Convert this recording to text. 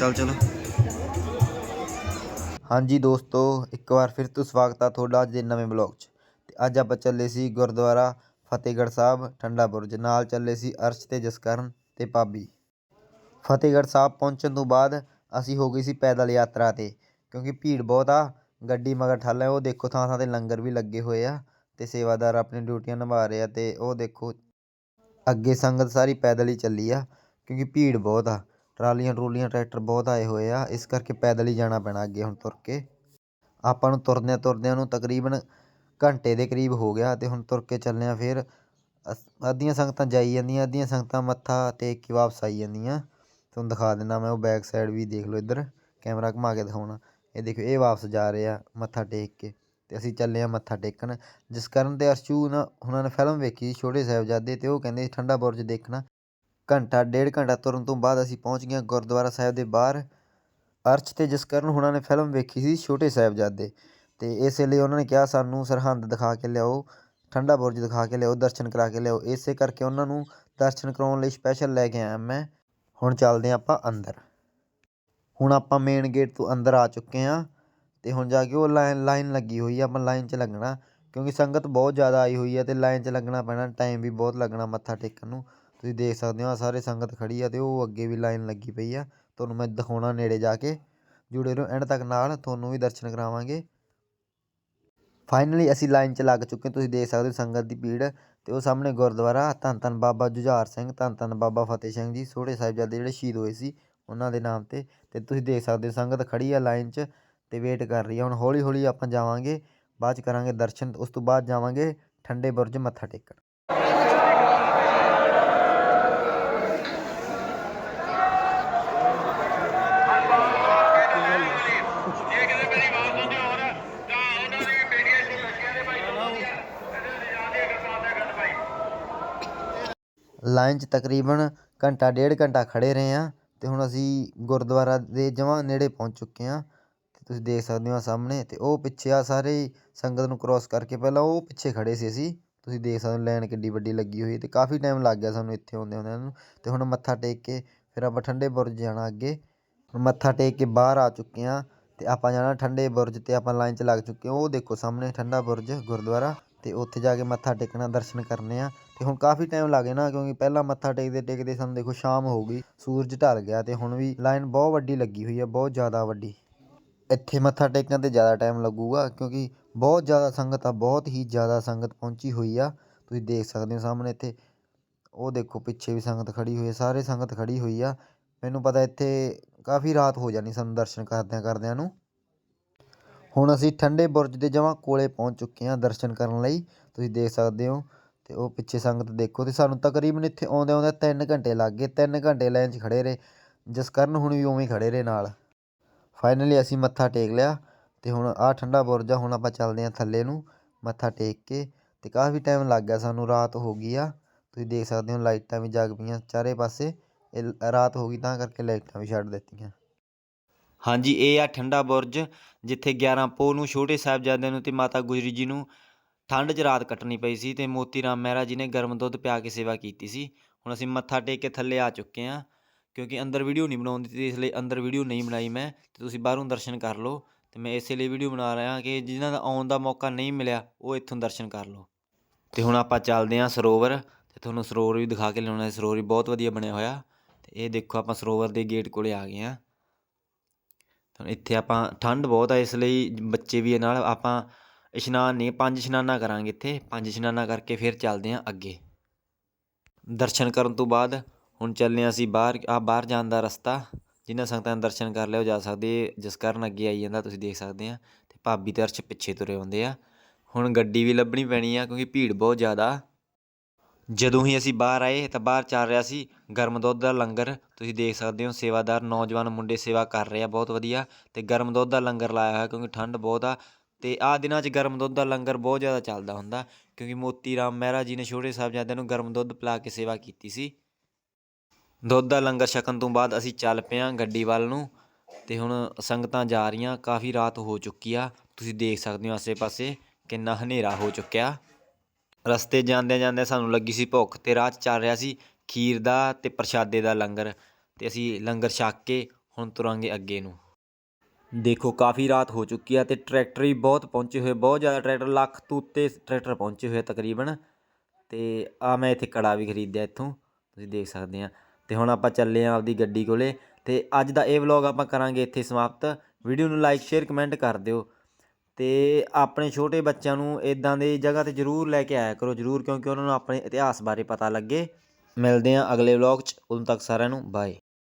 ਚੱਲ ਚਲੋ। ਹਾਂਜੀ ਦੋਸਤੋ, ਇੱਕ ਵਾਰ ਫਿਰ ਤੋਂ ਸਵਾਗਤ ਆ ਤੁਹਾਡਾ ਅੱਜ ਦੇ ਨਵੇਂ ਬਲੌਗ 'ਚ। ਤੇ ਅੱਜ ਆਪਾਂ ਚੱਲੇ ਸੀ ਗੁਰਦੁਆਰਾ ਫਤਿਹਗੜ੍ਹ ਸਾਹਿਬ ਠੰਡਾ ਬੁਰਜ ਨਾਲ ਚੱਲੇ ਸੀ ਅਰਸ਼ ਤੇ ਜਸਕਰਨ ਤੇ ਭਾਬੀ। ਫਤਿਹਗੜ੍ਹ ਸਾਹਿਬ ਪਹੁੰਚਣ ਤੋਂ ਬਾਅਦ ਅਸੀਂ ਹੋ ਗਈ ਸੀ ਪੈਦਲ ਯਾਤਰਾ ਤੇ। ਕਿਉਂਕਿ ਭੀੜ ਬਹੁਤ ਆ, ਗੱਡੀ ਮਗਰ ਠੱਲ ਹੈ ਉਹ ਦੇਖੋ ਥਾਂ ਥਾਂ ਤੇ ਲੰਗਰ ਵੀ ਲੱਗੇ ਹੋਏ ਆ ਤੇ ਸੇਵਾਦਾਰ ਆਪਣੀ ਡਿਊਟੀਆਂ ਨਿਭਾ ਰਹੇ ਆ ਤੇ ਉਹ ਦੇਖੋ, ਅੱਗੇ ਸੰਗਤ ਸਾਰੀ ਪੈਦਲ ਹੀ ਚੱਲੀ ਆ ਕਿਉਂਕਿ ਭੀੜ ਬਹੁਤ ਆ। ਟਰਾਲੀਆਂ ਟਰੂਲੀਆਂ ਟਰੈਕਟਰ ਬਹੁਤ ਆਏ ਹੋਏ ਆ, ਇਸ ਕਰਕੇ ਪੈਦਲ ਹੀ ਜਾਣਾ ਪੈਣਾ ਅੱਗੇ ਹੁਣ ਤੁਰ ਕੇ। ਆਪਾਂ ਨੂੰ ਤੁਰਦਿਆਂ ਤੁਰਦਿਆਂ ਨੂੰ ਤਕਰੀਬਨ ਘੰਟੇ ਦੇ ਕਰੀਬ ਹੋ ਗਿਆ ਅਤੇ ਹੁਣ ਤੁਰ ਕੇ ਚੱਲੇ ਆ ਫਿਰ। ਅਸ- ਅੱਧੀਆਂ ਸੰਗਤਾਂ ਜਾਈ ਜਾਂਦੀਆਂ, ਅੱਧੀਆਂ ਸੰਗਤਾਂ ਮੱਥਾ ਟੇਕ ਕੇ ਵਾਪਸ ਆਈ ਜਾਂਦੀਆਂ। ਤੁਹਾਨੂੰ ਦਿਖਾ ਦਿੰਦਾ ਮੈਂ, ਉਹ ਬੈਕ ਸਾਈਡ ਵੀ ਦੇਖ ਲਓ ਇੱਧਰ, ਕੈਮਰਾ ਘੁਮਾ ਕੇ ਦਿਖਾਉਣਾ। ਇਹ ਦੇਖੋ ਇਹ ਵਾਪਸ ਜਾ ਰਹੇ ਆ ਮੱਥਾ ਟੇਕ ਕੇ ਅਤੇ ਅਸੀਂ ਚੱਲੇ ਹਾਂ ਮੱਥਾ ਟੇਕਣ। ਜਿਸ ਕਾਰਨ ਅਤੇ ਅਰਸ਼ੂ ਨਾ, ਉਹਨਾਂ ਨੇ ਫਿਲਮ ਵੇਖੀ ਛੋਟੇ ਸਾਹਿਬਜ਼ਾਦੇ ਅਤੇ ਉਹ ਕਹਿੰਦੇ ਠੰਡਾ ਬੁਰਜ ਦੇਖਣਾ। ਘੰਟਾ, ਡੇਢ ਘੰਟਾ ਤੁਰਨ ਤੋਂ ਬਾਅਦ ਅਸੀਂ ਪਹੁੰਚ ਗਏ ਹਾਂ ਗੁਰਦੁਆਰਾ ਸਾਹਿਬ ਦੇ ਬਾਹਰ। ਅਰਸ਼ ਅਤੇ ਜਸਕਰਨ ਹੁਣਾਂ ਨੇ ਫਿਲਮ ਵੇਖੀ ਸੀ ਛੋਟੇ ਸਾਹਿਬਜ਼ਾਦੇ ਅਤੇ ਇਸੇ ਲਈ ਉਹਨਾਂ ਨੇ ਕਿਹਾ, ਸਾਨੂੰ ਸਰਹੰਦ ਦਿਖਾ ਕੇ ਲਿਆਓ, ਠੰਡਾ ਬੁਰਜ ਦਿਖਾ ਕੇ ਲਿਆਓ, ਦਰਸ਼ਨ ਕਰਾ ਕੇ ਲਿਆਓ। ਇਸੇ ਕਰਕੇ ਉਹਨਾਂ ਨੂੰ ਦਰਸ਼ਨ ਕਰਾਉਣ ਲਈ ਸਪੈਸ਼ਲ ਲੈ ਕੇ ਆਇਆ ਮੈਂ। ਹੁਣ ਚੱਲਦੇ ਹਾਂ ਆਪਾਂ ਅੰਦਰ। ਹੁਣ ਆਪਾਂ ਮੇਨ ਗੇਟ ਤੋਂ ਅੰਦਰ ਆ ਚੁੱਕੇ ਹਾਂ ਅਤੇ ਹੁਣ ਜਾ ਕੇ ਉਹ ਲਾਈਨ ਲਾਈਨ ਲੱਗੀ ਹੋਈ ਆ, ਆਪਾਂ ਲਾਈਨ 'ਚ ਲੱਗਣਾ। ਕਿਉਂਕਿ ਸੰਗਤ ਬਹੁਤ ਜ਼ਿਆਦਾ ਆਈ ਹੋਈ ਹੈ ਅਤੇ ਲਾਈਨ 'ਚ ਲੱਗਣਾ ਪੈਣਾ ਟਾਈਮ ਵੀ ਬਹੁਤ ਲੱਗਣਾ ਮੱਥਾ ਟੇਕਣ ਨੂੰ। ਤੁਸੀਂ ਦੇਖ ਸਕਦੇ ਹੋ ਆਹ ਸਾਰੇ ਸੰਗਤ ਖੜੀ ਆ ਤੇ ਉਹ ਅੱਗੇ ਵੀ ਲਾਈਨ ਲੱਗੀ ਪਈ ਆ। ਤੁਹਾਨੂੰ ਮੈਂ ਦਿਖਾਉਣਾ ਨੇੜੇ ਜਾ ਕੇ। ਜੁੜੇ ਰਹੋ ਐਂਡ ਤੱਕ ਨਾਲ, ਤੁਹਾਨੂੰ ਵੀ ਦਰਸ਼ਨ ਕਰਾਵਾਂਗੇ। ਫਾਈਨਲੀ ਅਸੀਂ ਲਾਈਨ 'ਚ ਲੱਗ ਚੁੱਕੇ ਤੁਸੀਂ ਦੇਖ ਸਕਦੇ ਹੋ ਸੰਗਤ ਦੀ ਭੀੜ ਤੇ ਉਹ ਸਾਹਮਣੇ ਗੁਰਦੁਆਰਾ ਧੰਨ ਧੰਨ ਬਾਬਾ ਜੁਝਾਰ ਸਿੰਘ, ਧੰਨ ਧੰਨ ਬਾਬਾ ਫਤਿਹ ਸਿੰਘ ਜੀ ਛੋਟੇ ਸਾਹਿਬਜ਼ਾਦੇ ਜਿਹੜੇ ਸ਼ਹੀਦ ਹੋਏ ਸੀ ਉਹਨਾਂ ਦੇ ਨਾਮ ਤੇ। ਤੇ ਤੁਸੀਂ ਦੇਖ ਸਕਦੇ ਹੋ ਸੰਗਤ ਖੜੀ ਆ ਲਾਈਨ 'ਚ ਤੇ ਵੇਟ ਕਰ ਰਹੀ ਆ। ਹੁਣ ਹੌਲੀ ਹੌਲੀ ਆਪਾਂ ਜਾਵਾਂਗੇ, ਬਾਅਦ 'ਚ ਕਰਾਂਗੇ ਦਰਸ਼ਨ, ਉਸ ਤੋਂ ਬਾਅਦ ਜਾਵਾਂਗੇ ਠੰਡੇ ਬੁਰਜ ਮੱਥਾ ਟੇਕਣ ਜੇ ਕਿਤੇ ਮੇਰੀ ਆਵਾਜ਼ ਸੁਣਦੇ ਹੋ ਨਾ ਤਾਂ ਉਹਨਾਂ ਦੀ ਬੇਟੀਆਂ ਇੱਥੇ ਲੱਗੀਆਂ ਨੇ ਭਾਈ ਇਹਦੇ ਲਿਜਾ ਦੇ ਅਗਰ ਸਾਥ ਗੱਲ ਭਾਈ ਲਾਈਨ 'ਚ ਤਕਰੀਬਨ ਘੰਟਾ ਡੇਢ ਘੰਟਾ ਖੜ੍ਹੇ ਰਹੇ ਹਾਂ ਅਤੇ ਹੁਣ ਅਸੀਂ ਗੁਰਦੁਆਰਾ ਦੇ ਜਮਾਂ ਨੇੜੇ ਪਹੁੰਚ ਚੁੱਕੇ ਹਾਂ। ਅਤੇ ਤੁਸੀਂ ਦੇਖ ਸਕਦੇ ਹੋ ਆਹ ਸਾਹਮਣੇ ਅਤੇ ਉਹ ਪਿੱਛੇ ਆ ਸਾਰੇ ਸੰਗਤ ਨੂੰ ਕਰੋਸ ਕਰਕੇ ਪਹਿਲਾਂ ਉਹ ਪਿੱਛੇ ਖੜ੍ਹੇ ਸੀ ਅਸੀਂ। ਤੁਸੀਂ ਦੇਖ ਸਕਦੇ ਹੋ ਲਾਈਨ ਕਿੱਡੀ ਵੱਡੀ ਲੱਗੀ ਹੋਈ ਅਤੇ ਕਾਫੀ ਟਾਈਮ ਲੱਗ ਗਿਆ ਸਾਨੂੰ ਇੱਥੇ ਆਉਂਦੇ ਆਉਂਦਿਆਂ ਨੂੰ। ਅਤੇ ਹੁਣ ਮੱਥਾ ਟੇਕ ਕੇ ਫਿਰ ਆਪਾਂ ਠੰਡੇ ਬੁਰਜ ਜਾਣਾ ਅੱਗੇ। ਹੁਣ ਮੱਥਾ ਟੇਕ ਕੇ ਬਾਹਰ ਆ ਚੁੱਕੇ ਹਾਂ ਅਤੇ ਆਪਾਂ ਜਾਣਾ ਠੰਡੇ ਬੁਰਜ ਤੇ ਆਪਾਂ ਲਾਈਨ 'ਚ ਲੱਗ ਚੁੱਕੇ ਹਾਂ। ਉਹ ਦੇਖੋ ਸਾਹਮਣੇ ਠੰਡਾ ਬੁਰਜ ਗੁਰਦੁਆਰਾ ਅਤੇ ਉੱਥੇ ਜਾ ਕੇ ਮੱਥਾ ਟੇਕਣਾ ਦਰਸ਼ਨ ਕਰਨੇ ਆ। ਤੇ ਹੁਣ ਕਾਫੀ ਟਾਈਮ ਲੱਗ ਨਾ, ਕਿਉਂਕਿ ਪਹਿਲਾਂ ਮੱਥਾ ਟੇਕਦੇ ਟੇਕਦੇ ਸਾਨੂੰ ਦੇਖੋ ਸ਼ਾਮ ਹੋ ਗਈ, ਸੂਰਜ ਢਲ ਗਿਆ ਤੇ ਹੁਣ ਵੀ ਲਾਈਨ ਬਹੁਤ ਵੱਡੀ ਲੱਗੀ ਹੋਈ ਆ, ਬਹੁਤ ਜ਼ਿਆਦਾ ਵੱਡੀ। ਇੱਥੇ ਮੱਥਾ ਟੇਕਣ ਤੇ ਜ਼ਿਆਦਾ ਟਾਈਮ ਲੱਗੂਗਾ, ਕਿਉਂਕਿ ਬਹੁਤ ਜ਼ਿਆਦਾ ਸੰਗਤ ਆ, ਬਹੁਤ ਹੀ ਜ਼ਿਆਦਾ ਸੰਗਤ ਪਹੁੰਚੀ ਹੋਈ ਆ। ਤੁਸੀਂ ਦੇਖ ਸਕਦੇ ਹੋ ਸਾਹਮਣੇ ਇੱਥੇ, ਉਹ ਦੇਖੋ ਪਿੱਛੇ ਵੀ ਸੰਗਤ ਖੜੀ ਹੋਈ ਹੈ ਸਾਰੇ ਸੰਗਤ ਖੜੀ ਹੋਈ ਆ। ਮੈਨੂੰ ਪਤਾ ਇੱਥੇ ਕਾਫੀ ਰਾਤ ਹੋ ਜਾਣੀ ਸਾਨੂੰ ਦਰਸ਼ਨ ਕਰਦਿਆਂ ਕਰਦਿਆਂ ਨੂੰ। ਹੁਣ ਅਸੀਂ ਠੰਡੇ ਬੁਰਜ ਦੇ ਜਮਾਂ ਕੋਲੇ ਪਹੁੰਚ ਚੁੱਕੇ ਹਾਂ ਦਰਸ਼ਨ ਕਰਨ ਲਈ, ਤੁਸੀਂ ਦੇਖ ਸਕਦੇ ਹੋ। ਅਤੇ ਉਹ ਪਿੱਛੇ ਸੰਗਤ ਦੇਖੋ ਅਤੇ ਸਾਨੂੰ ਤਕਰੀਬਨ ਇੱਥੇ ਆਉਂਦੇ ਆਉਂਦੇ ਤਿੰਨ ਘੰਟੇ ਲੱਗ ਗਏ, ਤਿੰਨ ਘੰਟੇ ਲਾਈਨ 'ਚ ਖੜ੍ਹੇ ਰਹੇ ਜਿਸ ਕਾਰਨ ਹੁਣ ਵੀ ਉਵੇਂ ਖੜ੍ਹੇ ਰਹੇ ਨਾਲ। ਫਾਈਨਲੀ ਅਸੀਂ ਮੱਥਾ ਟੇਕ ਲਿਆ ਅਤੇ ਹੁਣ ਆਹ ਠੰਡਾ ਬੁਰਜ ਆ, ਹੁਣ ਆਪਾਂ ਚੱਲਦੇ ਹਾਂ ਥੱਲੇ ਨੂੰ ਮੱਥਾ ਟੇਕ ਕੇ ਅਤੇ ਕਾਫੀ ਟਾਈਮ ਲੱਗ ਗਿਆ ਸਾਨੂੰ, ਰਾਤ ਹੋ ਗਈ ਆ। ਤੁਸੀਂ ਦੇਖ ਸਕਦੇ ਹੋ ਲਾਈਟਾਂ ਵੀ ਜਗ ਪਈਆਂ ਚਾਰੇ ਪਾਸੇ, ਇਹ ਰਾਤ ਹੋ ਗਈ ਤਾਂ ਕਰਕੇ ਲਾਈਟਾਂ ਵੀ ਛੱਡ ਦਿੱਤੀਆਂ। ਹਾਂਜੀ, ਇਹ ਆ ਠੰਡਾ ਬੁਰਜ ਜਿੱਥੇ 11 ਪੋਹ ਨੂੰ ਛੋਟੇ ਸਾਹਿਬਜ਼ਾਦਿਆਂ ਨੂੰ ਤੇ ਮਾਤਾ ਗੁਜਰੀ ਜੀ ਨੂੰ ਠੰਡ 'ਚ ਰਾਤ ਕੱਟਣੀ ਪਈ ਸੀ ਤੇ ਮੋਤੀ ਰਾਮ ਮਹਿਰਾ ਜੀ ਨੇ ਗਰਮ ਦੁੱਧ ਪਿਆ ਕੇ ਸੇਵਾ ਕੀਤੀ ਸੀ। ਹੁਣ ਅਸੀਂ ਮੱਥਾ ਟੇਕ ਕੇ ਥੱਲੇ ਆ ਚੁੱਕੇ ਹਾਂ, ਕਿਉਂਕਿ ਅੰਦਰ ਵੀਡੀਓ ਨਹੀਂ ਬਣਾਉਣ ਦਿੱਤੀ, ਇਸ ਲਈ ਅੰਦਰ ਵੀਡੀਓ ਨਹੀਂ ਬਣਾਈ ਮੈਂ, ਤੇ ਤੁਸੀਂ ਬਾਹਰੋਂ ਦਰਸ਼ਨ ਕਰ ਲਓ। ਤੇ ਮੈਂ ਇਸੇ ਲਈ ਵੀਡੀਓ ਬਣਾ ਰਿਹਾ ਕਿ ਜਿਨ੍ਹਾਂ ਦਾ ਆਉਣ ਦਾ ਮੌਕਾ ਨਹੀਂ ਮਿਲਿਆ, ਉਹ ਇੱਥੋਂ ਦਰਸ਼ਨ ਕਰ ਲਓ। ਤੇ ਹੁਣ ਆਪਾਂ ਚੱਲਦੇ ਹਾਂ ਸਰੋਵਰ, ਤੇ ਤੁਹਾਨੂੰ ਸਰੋਵਰ ਵੀ ਦਿਖਾ ਕੇ ਲਿਆਉਣਾ, ਸਰੋਵਰ ਵੀ ਬਹੁਤ ਵਧੀਆ ਬਣਿਆ ਹੋਇਆ। ਤੇ ਇਹ ਦੇਖੋ ਆਪਾਂ ਸਰੋਵਰ ਦੇ ਗੇਟ ਕੋਲੇ ਆ ਗਏ ਹਾਂ। ਤਾਂ ਇੱਥੇ ਆਪਾਂ ਠੰਡ ਬਹੁਤ ਆ, ਇਸ ਲਈ ਬੱਚੇ ਵੀ ਇਹ ਨਾਲ ਆਪਾਂ ਇਸ਼ਨਾਨ ਨੇ ਪੰਜ ਇਸ਼ਨਾਨਾਂ ਕਰਾਂਗੇ ਇੱਥੇ। ਪੰਜ ਇਸ਼ਨਾਨਾਂ ਕਰਕੇ ਫਿਰ ਚੱਲਦੇ ਹਾਂ ਅੱਗੇ। ਦਰਸ਼ਨ ਕਰਨ ਤੋਂ ਬਾਅਦ ਹੁਣ ਚੱਲੇ ਹਾਂ ਅਸੀਂ ਬਾਹਰ ਆ ਬਾਹਰ ਜਾਣ ਦਾ ਰਸਤਾ। ਜਿਨ੍ਹਾਂ ਸੰਗਤਾਂ ਨੇ ਦਰਸ਼ਨ ਕਰ ਲਿਆ, ਉਹ ਜਾ ਸਕਦੇ ਜਿਸ ਕਾਰਨ ਅੱਗੇ ਆਈ ਜਾਂਦਾ, ਤੁਸੀਂ ਦੇਖ ਸਕਦੇ ਆ ਤੇ ਭਾਬੀ ਤੇ ਅਰਸ਼ ਪਿੱਛੇ ਤੁਰੇ ਆਉਂਦੇ ਆ। ਹੁਣ ਗੱਡੀ ਵੀ ਲੱਭਣੀ ਪੈਣੀ ਆ, ਕਿਉਂਕਿ ਭੀੜ ਬਹੁਤ ਜ਼ਿਆਦਾ। ਜਦੋਂ ਹੀ ਅਸੀਂ ਬਾਹਰ ਆਏ, ਤਾਂ ਬਾਹਰ ਚੱਲ ਰਿਹਾ ਸੀ ਗਰਮ ਦੁੱਧ ਦਾ ਲੰਗਰ। ਤੁਸੀਂ ਦੇਖ ਸਕਦੇ ਹੋ, ਸੇਵਾਦਾਰ ਨੌਜਵਾਨ ਮੁੰਡੇ ਸੇਵਾ ਕਰ ਰਹੇ ਆ, ਬਹੁਤ ਵਧੀਆ। ਤੇ ਗਰਮ ਦੁੱਧ ਦਾ ਲੰਗਰ ਲਾਇਆ ਹੋਇਆ, ਕਿਉਂਕਿ ਠੰਡ ਬਹੁਤ ਆ। ਅਤੇ ਆਹ ਦਿਨਾਂ 'ਚ ਗਰਮ ਦੁੱਧ ਦਾ ਲੰਗਰ ਬਹੁਤ ਜ਼ਿਆਦਾ ਚੱਲਦਾ ਹੁੰਦਾ, ਕਿਉਂਕਿ ਮੋਤੀ ਰਾਮ ਮਹਿਰਾ ਜੀ ਨੇ ਛੋਟੇ ਸਾਹਿਬਜ਼ਾਦਿਆਂ ਨੂੰ ਗਰਮ ਦੁੱਧ ਪਿਲਾ ਕੇ ਸੇਵਾ ਕੀਤੀ ਸੀ। ਦੁੱਧ ਦਾ ਲੰਗਰ ਛਕਣ ਤੋਂ ਬਾਅਦ ਅਸੀਂ ਚੱਲ ਪਏ ਹਾਂ ਗੱਡੀ ਵੱਲ ਨੂੰ ਅਤੇ ਹੁਣ ਸੰਗਤਾਂ ਜਾ ਰਹੀਆਂ, ਕਾਫੀ ਰਾਤ ਹੋ ਚੁੱਕੀ ਆ। ਤੁਸੀਂ ਦੇਖ ਸਕਦੇ ਹੋ ਆਸੇ-ਪਾਸੇ ਕਿੰਨਾ ਹਨੇਰਾ ਹੋ ਚੁੱਕਿਆ। ਰਸਤੇ ਜਾਂਦੇ ਜਾਂਦੇ ਸਾਨੂੰ ਲੱਗੀ ਸੀ ਭੁੱਖ ਤੇ ਰਾਹ 'ਚ ਚੱਲ ਰਿਹਾ ਸੀ ਖੀਰ ਦਾ ਤੇ ਪ੍ਰਸ਼ਾਦੇ ਦਾ ਲੰਗਰ ਤੇ ਅਸੀਂ ਲੰਗਰ ਛਕ ਕੇ ਹੁਣ ਤੁਰਾਂਗੇ ਅੱਗੇ ਨੂੰ। ਦੇਖੋ, ਕਾਫੀ ਰਾਤ ਹੋ ਚੁੱਕੀ ਆ ਤੇ ਟਰੈਕਟਰ ਵੀ ਬਹੁਤ ਪਹੁੰਚੇ ਹੋਏ, ਬਹੁਤ ਜ਼ਿਆਦਾ ਟਰੈਕਟਰ, ਲੱਖ ਤੋਂ ਉੱਤੇ ਟਰੈਕਟਰ ਪਹੁੰਚੇ ਹੋਏ ਤਕਰੀਬਨ। ਤੇ ਆ ਮੈਂ ਇੱਥੇ ਕੜਾ ਵੀ ਖਰੀਦਿਆ ਇੱਥੋਂ, ਤੁਸੀਂ ਦੇਖ ਸਕਦੇ ਆ। ਤੇ ਹੁਣ ਆਪਾਂ ਚੱਲੇ ਆ ਆਪਦੀ ਗੱਡੀ ਕੋਲੇ ਤੇ ਅੱਜ ਦਾ ਇਹ ਵਲੌਗ ਆਪਾਂ ਕਰਾਂਗੇ ਇੱਥੇ ਸਮਾਪਤ। ਵੀਡੀਓ ਨੂੰ ਲਾਈਕ, ਸ਼ੇਅਰ, ਕਮੈਂਟ ਕਰ ਦਿਓ। ਤੇ ਆਪਣੇ ਛੋਟੇ ਬੱਚਿਆਂ ਨੂੰ ਇਦਾਂ ਦੀ ਜਗ੍ਹਾ ਤੇ ਜ਼ਰੂਰ ਲੈ ਕੇ ਆਇਆ ਕਰੋ, ਜ਼ਰੂਰ, ਕਿਉਂਕਿ ਉਹਨਾਂ ਨੂੰ ਆਪਣੇ ਇਤਿਹਾਸ ਬਾਰੇ ਪਤਾ ਲੱਗੇ। ਮਿਲਦੇ ਆ ਅਗਲੇ ਵਲੌਗ 'ਚ, ਉਦੋਂ ਤੱਕ ਸਾਰਿਆਂ ਨੂੰ ਬਾਏ